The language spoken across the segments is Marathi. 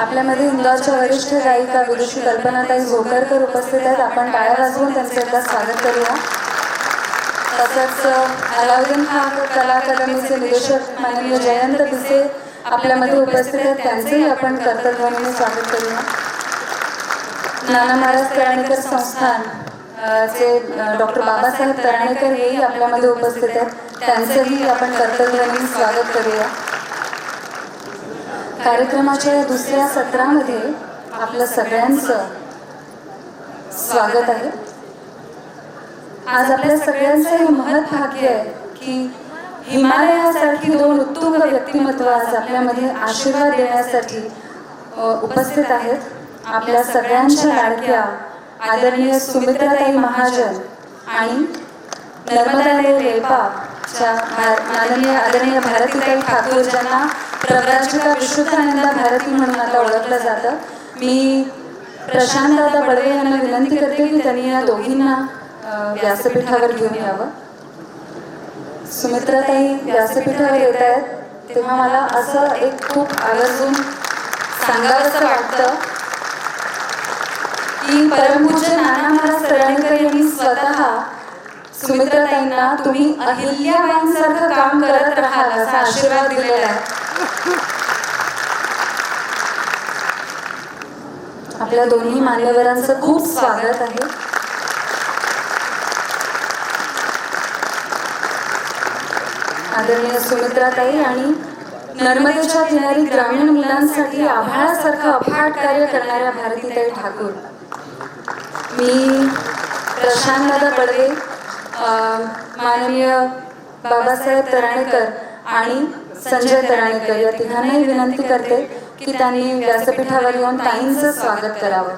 आपल्यामध्ये इंदौरच्या वरिष्ठ गायिका विदुषी कल्पनाताई भोकरकर उपस्थित आहेत. आपण टाळ्या वाजवून त्यांचं एकदा स्वागत करूया. तसंच अलाउद्दीन खान कला अकादमीचे निदेशक माननीय जयंत पिसे आपल्यामध्ये उपस्थित आहेत. त्यांचंही आपण कर्तव्याने स्वागत करूया. नाना महाराज तराणेकर संस्थान चे डॉक्टर बाबासाहेब तराणेकर हेही आपल्यामध्ये उपस्थित आहेत. त्यांचंही आपण कर्तव्याने स्वागत करूया. कार्यक्रमाच्या या दुसऱ्या सत्रामध्ये आपलं सगळ्यांचं स्वागत आहे. आज आपल्या सगळ्यांचं हे महत् भाग्य आहे की हिमालयासारखी दोन उत्तुंग व्यक्तिमत्व आज आपल्यामध्ये आशीर्वाद देण्यासाठी उपस्थित आहेत. आपल्या सगळ्यांच्या लाडक्या आदरणीय सुमित्राताई महाजन आणि नर्मदा लेपाच्या माननीय आदरणीय भारतीताई ठाकूर ज्यांना प्रव्राजिका विशुद्धानंदा भारती म्हणून आता ओळखलं जातं मी प्रशांत दादा बडवे यांना विनंती करते की त्यांनी या दोघींना अ, व्यासपीठावर घेऊन यावं. सुमित्राताई व्यासपीठावर येत आहेत तेव्हा मला असं एक खूप आवर्जून सांगावंसं वाटतं की परमपूज्य नाना महाराज तळणकर यांनी स्वतः सुमित्राताईंना तुम्ही अहिल्याबाईंसारखं काम करत राहाल असा आशीर्वाद दिलेला आहे. आपल्या दोन्ही मान्यवरांचं खूप स्वागत आहे. आदरणीय सुमित्राताई आणि नर्मदेच्या किनारी ग्रामीण मुलांसाठी आभाळासारखं अफाट कार्य करणाऱ्या भारतीताई ठाकूर. मी प्रशांतदादा बडवे माननीय बाबासाहेब तराणेकर आणि संजय तराणेकर या तिघांनाही विनंती करते की त्यांनी व्यासपीठावर येऊन ताईंचं स्वागत करावं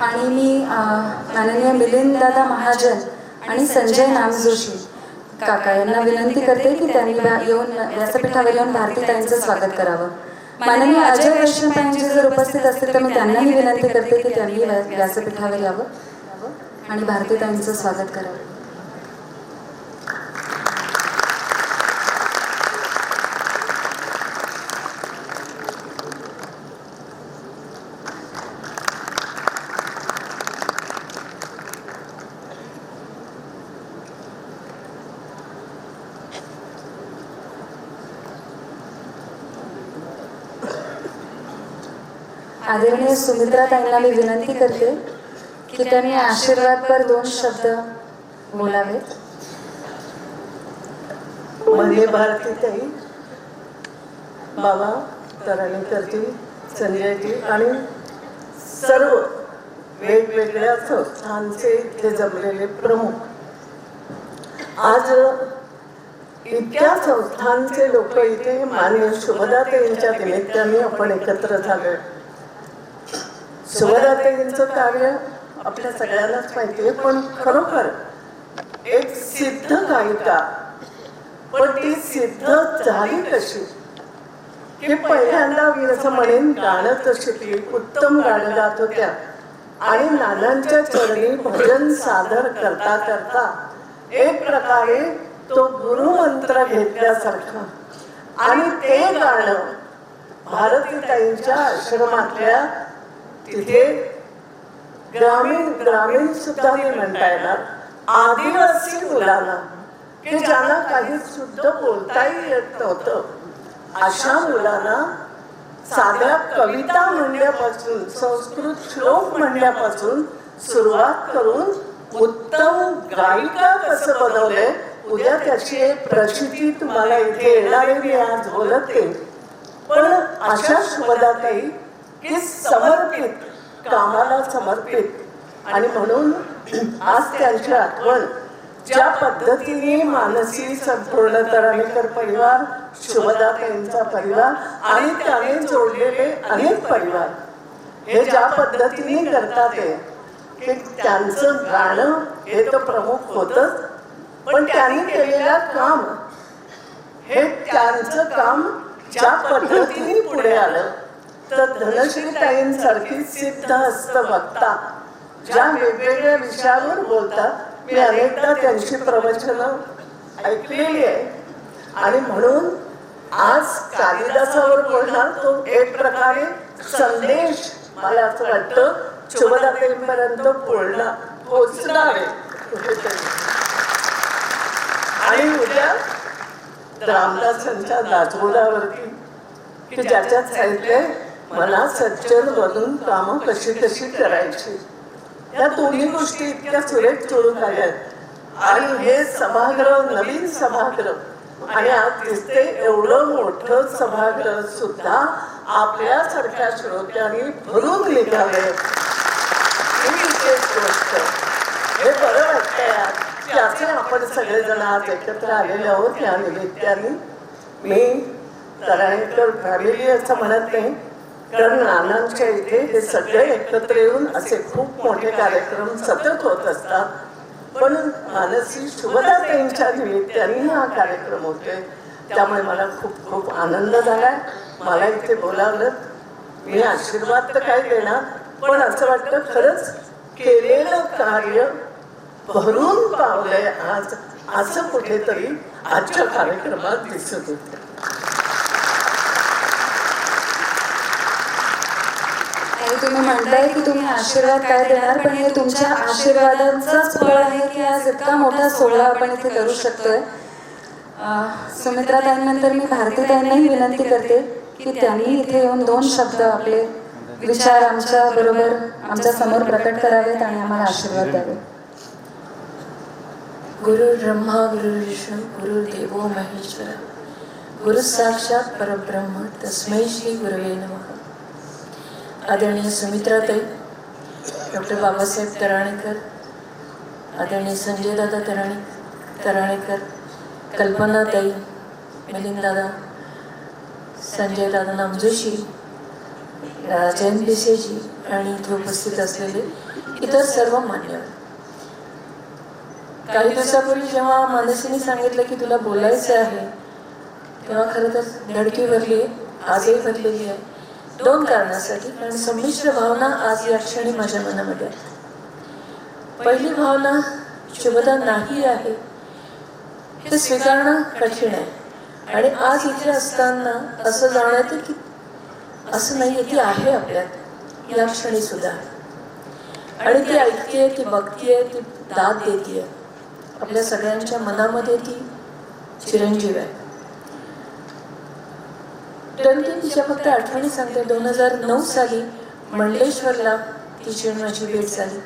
आणि मी अं, माननीय मिलिंददादा महाजन आणि संजय नामजोशी काका यांना विनंती करते की त्यांनी येऊन व्यासपीठावर येऊन भारतीताईंचं स्वागत करावं. माननीय अजय वैष्णवताईंचे जर उपस्थित असतील तर मी त्यांनाही विनंती करते की त्यांनी व्यासपीठावर यावं आणि भारतीताईंचं स्वागत करावं. आदरणीय सुमित्राताईंना मी विनंती करते की त्यांनी आशीर्वादपर दोन शब्द बोलावेत. म्हणजे भारतीताई बाबा तराणीकरजी संजयजी आणि सर्व वेगवेगळ्या संस्थांचे इथे जमलेले प्रमुख. आज इतक्या संस्थांचे लोक इथे मान्य शुभदातेंच्या निमित्ताने आपण एकत्र झालोय. शुभदातेंचं कार्य आपल्या सगळ्यांनाच माहिती आहे पण खरोखर एक सिद्ध गायिका पण ती सिद्ध झाली कशी? हे पहिल्यांदा मी असं म्हणेन गाणं तर शिकली उत्तम गाणं गात होत्या. आणि नानांच्या चरणी भजन सादर करता करता एक प्रकारे तो गुरुमंत्र घेतल्यासारखा. आणि ते गाणं भारतीताईंच्या आश्रमातल्या तिथे ग्रामीण ग्रामीण सुद्धा मी म्हणता येणार. आदिवासी मुलांना की ज्यांना काही सुद्धा बोलताही येत नव्हतं अशा मुलांना साध्या कविता म्हणण्यापासून संस्कृत श्लोक म्हणण्यापासून सुरुवात करून उत्तम गायिका कसं बनवलंय उद्या त्याची एक प्रचिती तुम्हाला इथे येणारे मी आज बोलते पण अशा शुभदाताई की समर्पित कामाला समर्पित. आणि म्हणून आज त्यांची आठवण ज्या पद्धतीने मानसी संपूर्ण तराणेकर परिवार शुभदाताईंचा परिवार आणि त्याने जोडलेले अनेक परिवार. हे ज्या पद्धतीने करतात ते की त्यांचं गाणं हे तर प्रमुख होतच पण त्यांनी केलेलं काम हे त्यांचं काम ज्या पद्धतीने पुढे आलं तर धनश्री ताईंसारखी सिद्ध हस्त वक्ता ज्या वेगवेगळ्या विषयावर बोलतात मी अनेकदा त्यांची प्रवचन ऐकलेली आहे. आणि म्हणून आज कालिदासावर बोलणार तो एक प्रकारे संदेश मला असं वाटतं शुभदातेपर्यंत बोलणार पोचणार आहे. आणि उद्या रामदासांच्या दाजगोडावरती की ज्याच्यात सांगितलंय मला सज्जन बनून कामं कशी कशी करायची? या दोन्ही गोष्टी इतक्या सुरेख जुळून आल्यात आणि हे सभागृह नवीन सभागृह. आणि आज दिसते एवढं मोठं सभागृह सुद्धा आपल्यासारख्या श्रोत्यांनी भरून निघावे ही विशेष गोष्ट. हे बरं वाटतंय आज की असे आपण सगळेजण आज एकत्र आलेले आहोत या निमित्ताने. मी तराणेकर फॅमिली असं म्हणत नाही. कारण नानांच्या इथे हे सगळे एकत्र येऊन असे खूप मोठे कार्यक्रम सतत होत असतात. पण मानसी शुभदाताईंच्या निमित्ताने हा कार्यक्रम होतोय. त्यामुळे मला खूप खूप आनंद झालाय. मला इथे बोलावलं. मी आशीर्वाद तर काय देणार पण असं वाटतं खरंच केलेलं कार्य भरून पावलंय आज. असं कुठेतरी आजच्या कार्यक्रमात दिसत होतं आणि तुम्ही म्हणताय की तुम्ही आशीर्वाद काय देणार पण हे तुमच्या आशीर्वादांचंच फळ आहे की आज इतका मोठा सोहळा आपण इथे करू शकतोय. सुमित्रा ताईंनंतर मी भारती ताईंनाही विनंती करते की त्यांनी इथे येऊन दोन शब्द आपले विचार आमच्या बरोबर आमच्यासमोर प्रकट करावेत आणि आम्हाला आशीर्वाद द्यावे. गुरु ब्रह्मा गुरु विष्णू गुरु देवो महेश्वर. गुरु साक्षात परब्रह्म तस्मै श्री गुरवे नमः. आदरणीय सुमित्राताई डॉक्टर बाबासाहेब तराणेकर आदरणीय संजय दादा तराणे तराणेकर कल्पनाताई मिलिंददादा संजय दादा नामजोशी राजन पिसेजी आणि इथे उपस्थित असलेले इतर सर्व मान्यवर. काही दिवसापूर्वी जेव्हा मानसीने सांगितलं की तुला बोलायचं आहे तेव्हा खरं तर धडकी भरली आजही भरलेली आहे दोन कारणासाठी कारण संमिश्र भावना आज या क्षणी माझ्या मनामध्ये आहे पहिली भावना शुभता नाही आहे. हे स्वीकारणं कठीण आहे. आणि आज इथे असताना असं जाणवतं की असं नाही ती आहे आपल्यात. या क्षणी सुद्धा. आणि ती ऐकते ती बघतीये ती दाद देते आपल्या सगळ्यांच्या मनामध्ये ती चिरंजीव आहे. दोन तिच्या फक्त आठवणी सांगते दोन हजार नऊ साली मंडलेश्वरला तिची माझी भेट झाली.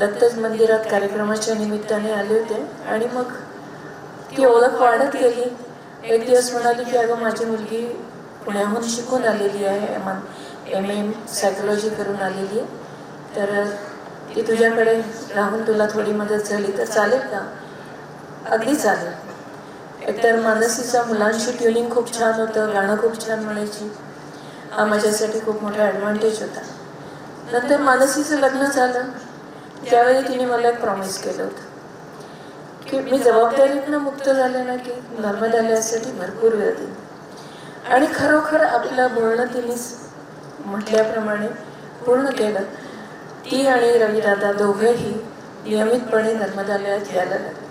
दत्तच मंदिरात कार्यक्रमाच्या निमित्ताने आले होते आणि मग ती ओळख वाढत गेली. एक दिवस म्हणाली की अगं माझी मुलगी पुण्याहून शिकून आलेली आहे. एम एम एम सायकोलॉजी करून आलेली आहे. तर ती तुझ्याकडे राहून तुला थोडी मदत झाली तर चालेल का? अगदी चालेल. एकतर मानसीचा मुलांशी ट्युनिंग खूप छान होतं गाणं खूप छान म्हणायची. हा माझ्यासाठी खूप मोठा ॲडव्हान्टेज होता. नंतर मानसीचं लग्न झालं. त्यावेळी तिने मला एक प्रॉमिस केलं होतं. की मी जबाबदारीतनं मुक्त झाले ना की नर्मदालयासाठी भरपूर वेळ देईन आणि खरोखर आपलं बोलणं तिने म्हटल्याप्रमाणे पूर्ण केलं. ती आणि रवीदादा दोघेही नियमितपणे नर्मदालयात यायला लागले.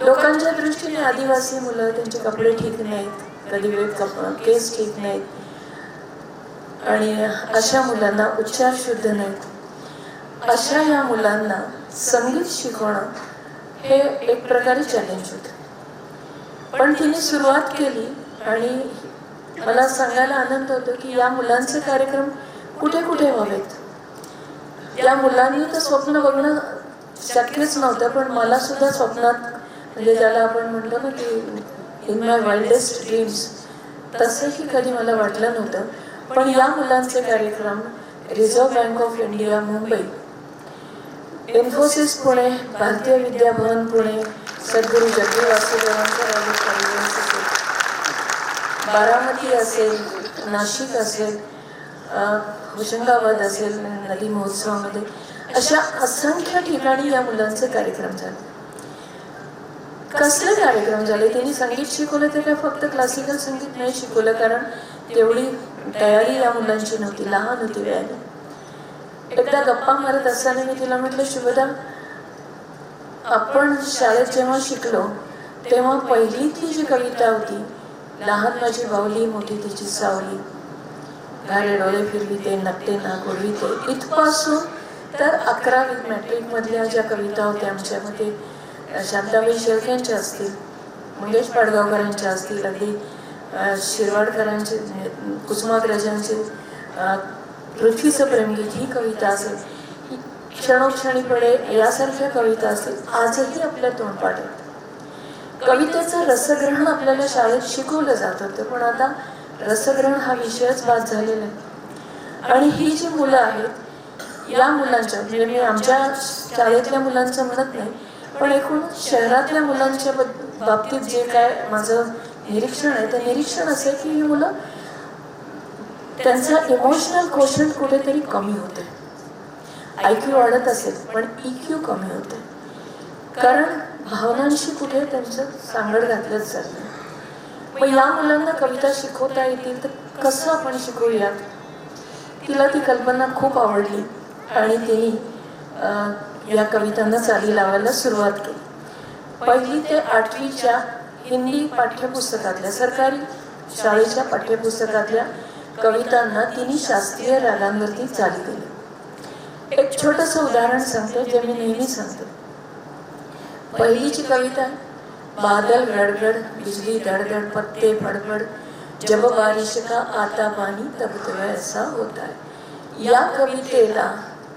लोकांच्या दृष्टीने आदिवासी मुलं त्यांचे कपडे ठीक नाहीत कधी वेळ कप केस ठीक नाहीत. आणि अशा मुलांना उच्चार शुद्ध नाहीत. अशा या मुलांना संगीत शिकवणं हे एक प्रकारे चॅलेंज होतं. पण तिने सुरुवात केली आणि मला सांगायला आनंद होतो की या मुलांचे कार्यक्रम कुठे कुठे व्हावेत? या मुलांनी तर स्वप्न बघणं शक्यच नव्हतं पण मला सुद्धा स्वप्नात म्हणजे ज्याला आपण म्हटलं ना की इन माय वाईल्डेस्ट ड्रीम्स तसंही कधी मला वाटलं नव्हतं. पण या मुलांचे कार्यक्रम Reserve Bank of India Mumbai Infosys Pune Bharatiya Vidyabhavan Pune सद्गुरू जगदी वासुदेवांचा असेल बारामती असेल नाशिक असेल होशंगाबाद असेल नदी महोत्सवामध्ये अशा असंख्य ठिकाणी या मुलांचे कार्यक्रम झाले. कसले कार्यक्रम झाले? त्यांनी संगीत शिकवलं ते काय फक्त क्लासिकल संगीत नाही शिकवलं कारण तेवढी तयारी या मुलांची नव्हती लहान होती वेळाने एकदा गप्पा मारत असताना मी तिला म्हटलं शुभदा आपण शाळेत जेव्हा शिकलो तेव्हा पहिलीतली जी कविता होती लहान माझी बावली मोठी तिची सावली घारे डोळे फिरविते नकटे ना गोडविते इथपासून तर अकरावी मॅट्रिकमधल्या ज्या कविता होत्या आमच्यामध्ये शांताबाई शेळक्यांच्या असतील मंगेश पाडगावकरांच्या असतील अगदी शिरवाडकरांचे कुसुमाग्रजांचे पृथ्वीचं प्रेमगीत ही कविता असेल ही क्षणोक्षणीपणे यासारख्या कविता असतील आजही आपल्या तोंडपाठ आहेत. कवितेचं रसग्रहण आपल्याला शाळेत शिकवलं जात होतं पण आता रसग्रहण हा विषयच बाद झालेला आहे. आणि ही जी मुलं आहेत या मुलांच्या म्हणजे मी आमच्या शाळेतल्या मुलांचं म्हणत नाही पण एकूण शहरातल्या मुलांच्या बाबतीत जे काय माझं निरीक्षण आहे ते निरीक्षण असं की ही मुलं त्यांचा इमोशनल क्वेश्चन कुठेतरी कमी होते. आय क्यू वाढत असेल पण ई क्यू कमी होते. कारण भावनांशी कुठे त्यांचं सांगड घातलंच चाललं मग या मुलांना कविता शिकवता येतील तर कसं आपण शिकवूयात तिला ती कल्पना खूप आवडली. आणि तिने अं, या कवितांना चाली लावायला सुरुवात केली. पहिली ते आठवीच्या हिंदी पाठ्यपुस्तकातल्या सरकारी शाळेच्या पाठ्यपुस्तकातल्या कवितांना तिने शास्त्रीय रागांवरती चाली दिली एक छोटस उदाहरण सांगते जे मी नेहमी सांगते. पहिलीची कविता बादल गडगड बिजली धड़धड़ पत्ते फड़फड़ जब बारिश का आता पाणी तब तो ऐसा होता. है या कवितेला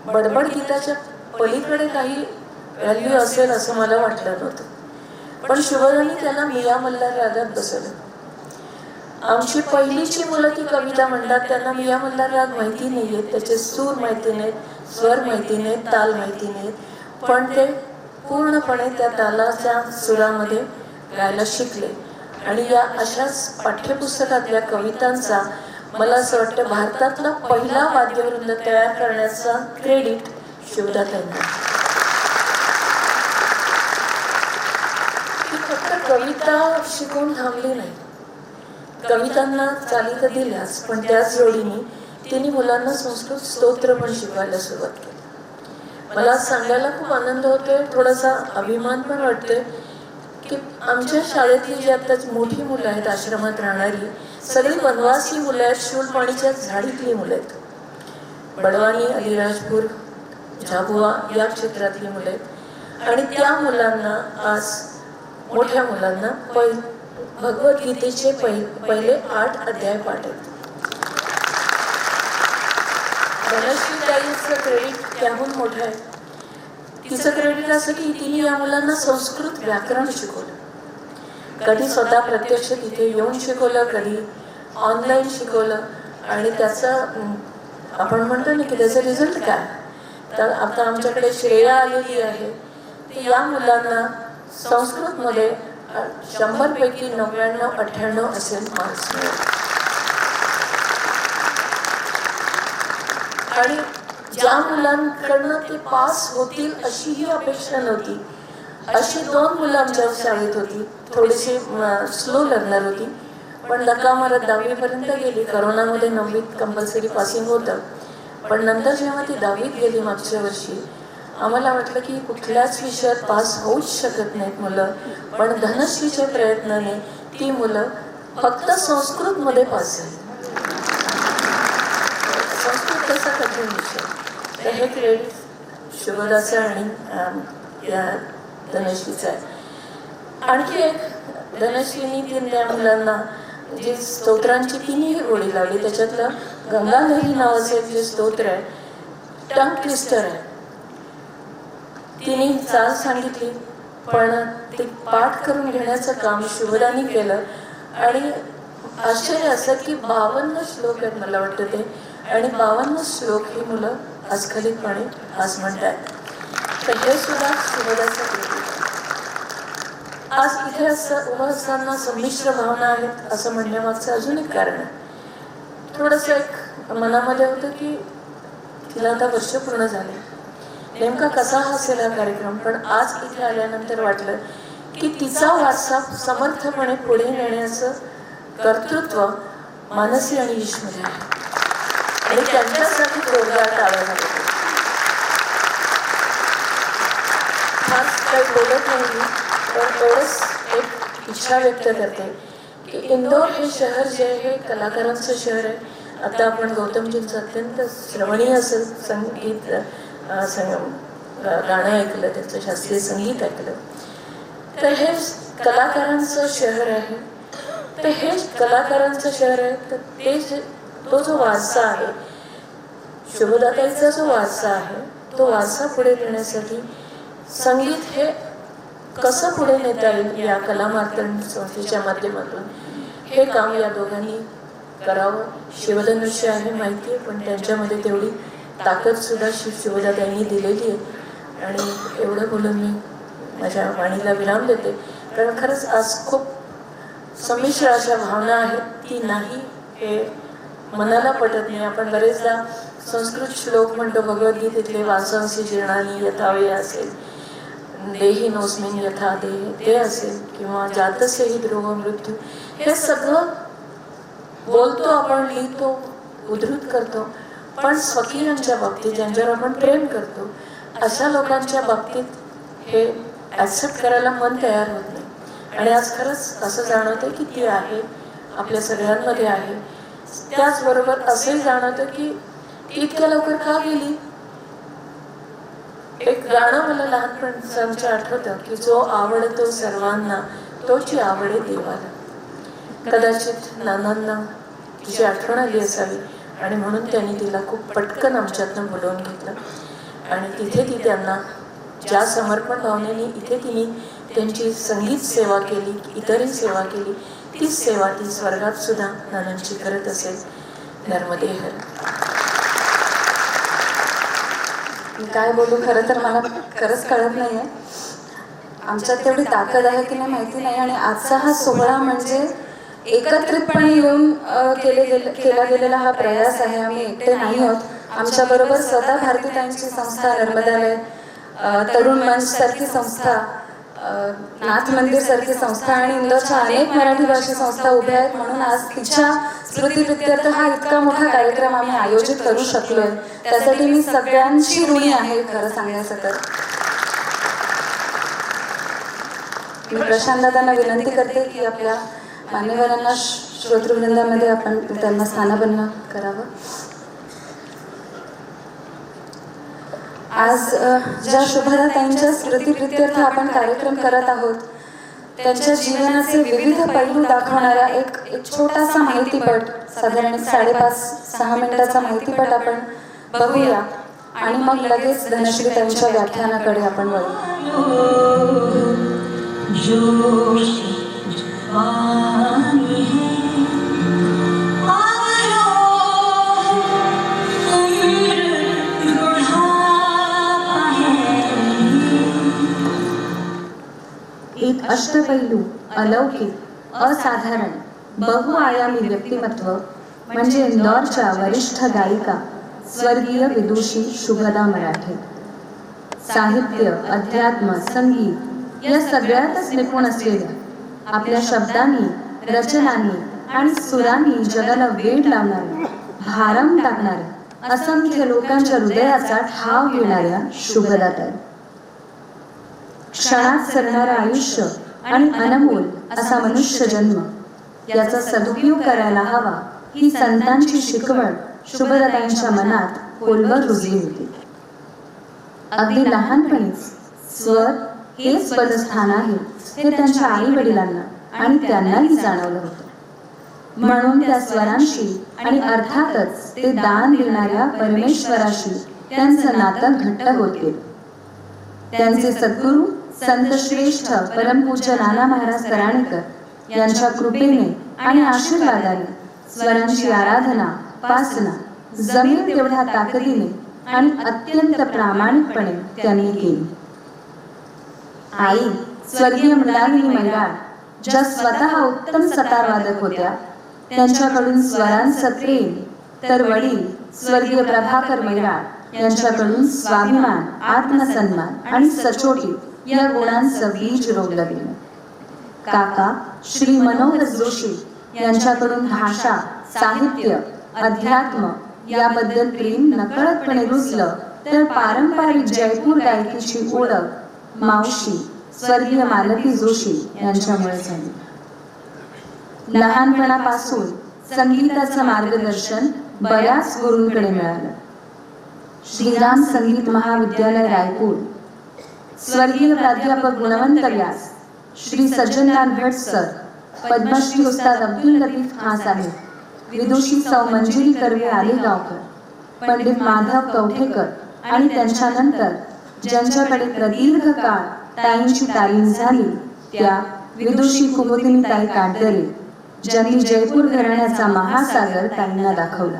बडबड गीताच्या पलीकडे काही व्हॅल्यू असेल असं मला वाटलं नव्हतं. पण शुभदानी त्याला मिया मल्हार रागात बसवलं. आमची पहिलीची मुलं ती कविता म्हणतात त्यांना मिया मल्हार राग माहिती नाहीये त्याचे सूर माहिती नाहीत स्वर माहिती नाहीत ताल माहिती नाहीत. पण ते पूर्णपणे त्या तालाच्या सुरामध्ये गायला शिकले. आणि या अशाच पाठ्यपुस्तकातल्या कवितांचा मला असं वाटतं भारतातला पहिला वाद्यवृंद तयार करण्याचा क्रेडिट शिवदातांना ती फक्त कविता शिकवून थांबली नाही. कवितांना चाली तर दिल्याच पण त्याच जोडीने तिने मुलांना संस्कृत स्तोत्र पण शिकवायला सुरुवात केली. मला सांगायला खूप आनंद होतोय थोडासा अभिमान पण वाटतोय की आमच्या शाळेतली जी आता मोठी मुलं आहेत आश्रमात राहणारी सगळी वनवासी मुलं आहेत शूलपाणीच्या झाडीतली मुलं आहेत. बडवानी अलिराजपूर झाबुआ या क्षेत्रातली मुलं आहेत. आणि त्या मुलांना आज मोठ्या मुलांना पै भगवद्गीतेचे पहिले आठ अध्याय पाठ आहेत. क्रेडिट त्याहून मोठं आहे. तिचं क्रेडिट असं की तिने या मुलांना संस्कृत व्याकरण शिकवलं. कधी स्वतः प्रत्यक्ष तिथे येऊन शिकवलं कधी ऑनलाईन शिकवलं. आणि त्याचा आपण म्हणतो ना की त्याचा रिझल्ट काय? तर आता आमच्याकडे श्रेया आलेली आहे. ती या मुलांना संस्कृतमध्ये शंभरपैकी नव्याण्णव अठ्ठ्याण्णव असेल मार्क्स आणि ज्या मुलांकडनं ते पास होतील अशी ही अपेक्षा नव्हती. अशी दोन मुलं आमच्या शाळेत होती. थोडीशी स्लो लागणार होती. पण लका मारत दहावीपर्यंत गेली. करोनामध्ये नववीत कंपल्सरी पासिंग होतं. पण नंतर जेव्हा ती दहावीत गेली मागच्या वर्षी आम्हाला वाटलं की कुठल्याच विषयात पास होऊच शकत नाहीत मुलं. पण धनश्रीच्या प्रयत्नाने ती मुलं फक्त संस्कृतमध्ये पास झाली. संस्कृत कसा कठीण विषय? तर हे क्रेडिट शुभदाचं आणि या धनश्रीचं आहे. आणखी एक धनश्रीनी तीन त्या मुलांना जे स्तोत्रांची तिन्ही ओळी लावली त्याच्यातलं गंगाधरी नावाचं एक जे स्तोत्र आहे टंग ट्विस्टर आहे. तिने चाल सांगितली पण ते पाठ करून घेण्याचं काम शुभदानी केलं. आणि आश्चर्य असं की बावन्न श्लोक आहेत मला वाटतं ते. आणि बावन्न श्लोक ही मुलं अस्खलितपणे आज म्हणतात तर हे सुद्धा शुभदाचं आज इथे असं उभं असताना संमिश्र भावना आहेत असं म्हणण्यामागचं अजून एक कारण आहे. थोडंसं एक मनामध्ये होतं की तिला आता वर्ष पूर्ण झाले. नेमका कसा असेल हा कार्यक्रम? पण आज इथे आल्यानंतर वाटलं की तिचा वारसा समर्थपणे पुढे नेण्याचं कर्तृत्व मानसी आणि ईशमध्ये आहे. आणि त्यांच्यासाठी जोरदार टाळा झाला खास काही बोलत नाही तर तेवढंच एक इच्छा व्यक्त करते की इंदोर हे शहर जे आहे हे कलाकारांचं शहर आहे. आता आपण गौतमजींचं अत्यंत श्रवणीय असं संगीत संग- गाणं ऐकलं त्यांचं शास्त्रीय संगीत ऐकलं. तर हे कलाकारांचं शहर आहे. तर हे कलाकारांचं शहर आहे. तर ते जे तो जो वारसा आहे शुभदाताईचा जो वारसा आहे तो वारसा पुढे नेण्यासाठी संगीत हे कसं पुढे नेता येईल या कलामार्तन संस्थेच्या माध्यमातून? हे काम या दोघांनी करावं. शिवधनुष्य आहे माहिती आहे पण त्यांच्यामध्ये तेवढी ताकद सुद्धा शिव शिवदाताईंनी दिलेली आहे. आणि एवढं बोलून मी माझ्या वाणीला विराम देते. कारण खरंच आज खूप संमिश्र अशा भावना आहेत ती नाही हे मनाला पटत नाही. आपण बरेचदा संस्कृत श्लोक म्हणतो भगवद्गीतेतले वासंसी जीर्णानी यथावे असेल. देही नोस्मिन यथा देह ते असेल किंवा जातसे ही ध्रुव मृत्यू हे सगळं बोलतो आपण लिहितो उद्धृत करतो पण स्वकीयांच्या बाबतीत ज्यांच्यावर आपण प्रेम करतो अशा लोकांच्या बाबतीत हे ॲक्सेप्ट करायला मन तयार होत नाही. आणि आज खरंच असं जाणवतं की ती आहे आपल्या सगळ्यांमध्ये आहे. त्याचबरोबर असंही जाणवतं की इतक्या लवकर का गेली? एक गाणं मला लहानपणाचं आठवतं की जो आवडतो सर्वांना तोची आवडे देवाला. कदाचित नानांना तिची आठवण आली असावी आणि म्हणून त्यांनी तिला खूप पटकन आमच्यातनं बोलवून घेतलं. आणि तिथे ती त्यांना ज्या समर्पण भावनेने इथे तिने त्यांची संगीत सेवा केली इतरही सेवा केली तीच सेवा ती स्वर्गात सुद्धा नानांची करत असेल. नर्मदे मी काय बोलू खरं तर मला खरंच कळत नाही आहे आमच्यात तेवढी ताकद आहे की नाही माहिती नाही आणि आजचा हा सोहळा म्हणजे एकत्रितपणे येऊन केले गेले केला गेलेला हा प्रयास आहे. आम्ही एकटे नाही आहोत. आमच्याबरोबर स्वतः भारतीताईंची संस्था नर्मदालय तरुण मंच सारखी संस्था नाथ मंदिर सारखी संस्था आणि इंदोरच्या अनेक मराठी भाषा संस्था उभ्या आहेत म्हणून आज तिच्या स्मृतीप्रित्यर्थ हा इतका मोठा कार्यक्रम आम्ही आयोजित करू शकलोय. त्यासाठी मी सगळ्यांची ऋणी आहे खरं सांगायचं तर मी प्रशांत दादांना विनंती करते की आपल्या मान्यवरांना श्रोतृवृंदामध्ये आपण त्यांना स्थानापन्न करावं. आज अ, ज्या शुभदाताईंच्या स्मृतीप्रित्यर्थ आपण कार्यक्रम करत आहोत त्यांच्या जीवनाचे विविध पैलू दाखवणारा एक एक छोटासा माहितीपट साधारण साडेपाच सहा मिनिटाचा माहितीपट आपण बघूया. आणि मग लगेच धनश्री त्यांच्या व्याख्यानाकडे आपण वळू. अष्टपैलू अलौकिक असाधारण बहुआयामी व्यक्तिमत्व म्हणजे इंदौरच्या वरिष्ठ गायिका स्वर्गीय विदुषी शुभदा मराठे. साहित्य अध्यात्म संगीत या सगळ्यातच निपुण असलेल्या आपल्या शब्दांनी रचनांनी आणि सुरांनी जगाला वेड लावणार भारम टाकणारे असंख्य लोकांच्या हृदयाचा ठाव घेणाऱ्या शुभदाताई. क्षणात सरणारं आयुष्य आणि अनमोल असा मनुष्य जन्म. याचा सदुपयोग करायला हवा ही संतांची शिकवण शुभदातांच्या मनात खोलवर रुजली होती. अगदी लहानपणीच स्वर हेच पदस्थान आहे हे त्यांच्या आई वडिलांना आणि त्यांनाही जाणवलं होतं. म्हणून त्या स्वरांशी आणि अर्थातच ते दान देणाऱ्या परमेश्वराशी त्यांचं नातं घट्ट होते त्यांचे सद्गुरू संत श्रेष्ठ परमपूज्य नाना महाराज कराणेकर यांच्या कृपेने आणि आशीर्वादाने स्वरांची आराधना उपासना जमीन तेवढ्या ताकदीने आणि अत्यंत प्रामाणिकपणे त्यांनी केली. आई स्वर्गीय मृणालिनी मैराळ ज्या स्वतः उत्तम सतारवादक होत्या त्यांच्याकडून स्वरांचं प्रेम तर वडील स्वर्गीय प्रभाकर मैराळ यांच्याकडून स्वाभिमान आत्मसन्मान आणि सचोटी या गुणांचं बीज रोवलं गेलं. काका श्री मनोहर जोशी यांच्याकडून भाषा साहित्य अध्यात्म याबद्दल प्रेम नकळतपणे रुजलं तर पारंपरिक जयपूर गायकीची ओळख मावशी स्वर्गीय मालती जोशी यांच्यामुळे झाली. लहानपणापासून संगीताचं मार्गदर्शन बऱ्याच गुरूंकडे मिळालं. श्रीराम संगीत महाविद्यालय रायपूर स्वर्गीय प्राध्यापक गुणवंत व्यास श्री सज्जनलाल भट सर पद्मश्री उस्ताद अब्दुल लतीफ खान साहेब विदुषी सौ मंजुरी कर्वे आलेगावकर पंडित माधव कवठेकर आणि त्यांच्यानंतर ज्यांच्याकडे प्रदीर्घ काळ ताईंची तालीम झाली त्या विदुषी कुमुदिनी ताई काटदरे ज्यांनी जयपूर घराण्याचा महासागर ताईंना दाखवला.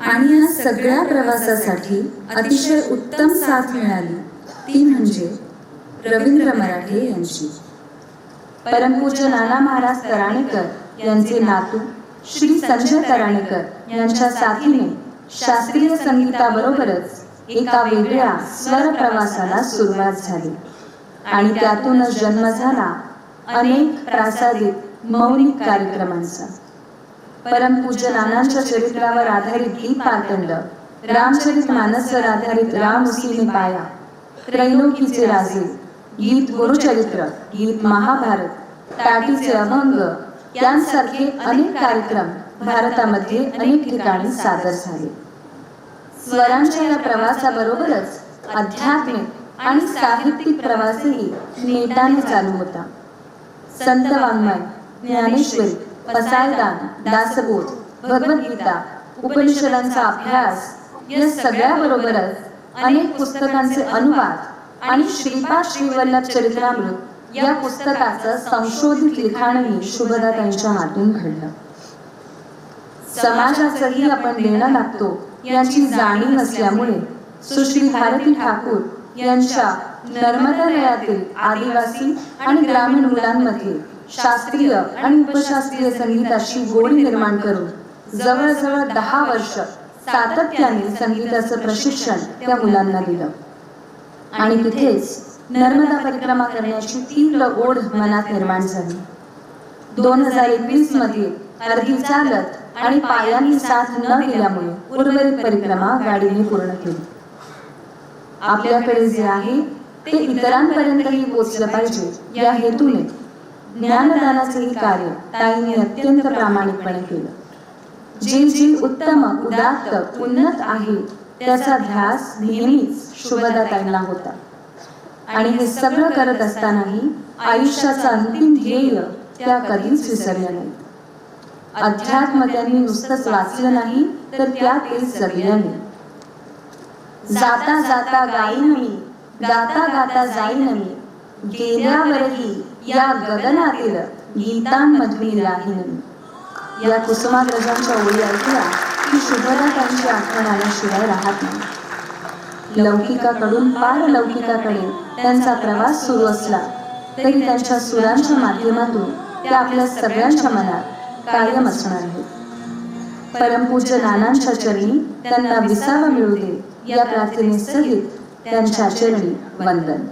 आणि या सगळ्या प्रवासासाठी अतिशय उत्तम साथ मिळाली. ती म्हणजे रवींद्र मराठे यांची. परमपूज्य नाना महाराज तराणेकर यांचे नातू श्री संजय तराणेकर यांच्या साथीने शास्त्रीय संगीताबरोबरच एका वेगळ्या स्वर प्रवासाला सुरुवात झाली. आणि त्यातूनच जन्म झाला अनेक प्रासादिक मौलिक कार्यक्रमांचा. परमपूज्य नानांच्या चरित्रावर आधारित गीत पाटंड रामचरित मानसवर आधारित राम उसीने पाया. त्रैलोकीचे राजे गीत गुरुचरित्र गीत महाभारत टाटीचे अभंग यांसारखे अनेक कार्यक्रम भारतामध्ये अनेक ठिकाणी सादर झाले. स्वरांच्या या प्रवासाबरोबरच आध्यात्मिक आणि साहित्यिक प्रवासही नेटाने चालू होता. संत वाङ्मय ज्ञानेश्वरी पसायदान दासबोध भगवद्गीता उपनिषदांचा अभ्यास या सगळ्याबरोबरच अनेक पुस्तकांचे अनुवाद आणि श्रीपाद श्रीवल्लभ चरित्रामृत या पुस्तकाचं संशोधित लिखाणही शुभदा त्यांच्या हातून घडलं. समाजाचंही आपण देणं लागतो याची जाणीव नसल्यामुळे सुश्री भारती ठाकूर यांच्या नर्मदालयातील आदिवासी आणि ग्रामीण मुलांमध्ये शास्त्रीय आणि उपशास्त्रीय संगीताची गोडी निर्माण करून जवळजवळ दहा वर्ष सातत्याने संगीताचं प्रशिक्षण त्या मुलांना दिलं. आणि तिथेच नर्मदा परिक्रमा करण्याची तीव्र ओढ मनात निर्माण झाली. दोन हजार एकवीसमध्ये अर्धी चालत आणि पायांनी साथ न दिल्यामुळे उर्वरित परिक्रमा गाडीने पूर्ण केली. आपल्याकडे जे आहे ते इतरांपर्यंतही पोचलं पाहिजे या हेतूने ज्ञानदानाचेही कार्य ताईंनी अत्यंत प्रामाणिकपणे केलं. जे जे उत्तम उदात्त उन्नत आहे. त्याचा ध्यास नेहमीच शुभदाताईंना होता. आणि हे सगळं करत असतानाही आयुष्याचं अंतिम ध्येय त्या कधीच विसरल्या नाहीत अध्यात्म त्यांनी नुसतंच वाचलं नाही तर त्या ते जगल्या नाही. जाता जाता गाईन मी गाता गाता जाईन मी. गेल्यावरही या गगनातील गीतांमधली राहीन मी. या कुसुमाग्रजांच्या ओळी ऐकल्या की शुभदा त्यांची आठवण आल्याशिवाय राहत नाही. लौकिकाकडून पार लौकिकाकडे त्यांचा प्रवास सुरू असला तरी त्यांच्या सुरांच्या माध्यमातून त्या आपल्या सगळ्यांच्या मनात कायम असणार आहेत. परमपूज्य नानांच्या चरणी त्यांना विसावा मिळू दे या प्रार्थनेसहित त्यांच्या चरणी वंदन.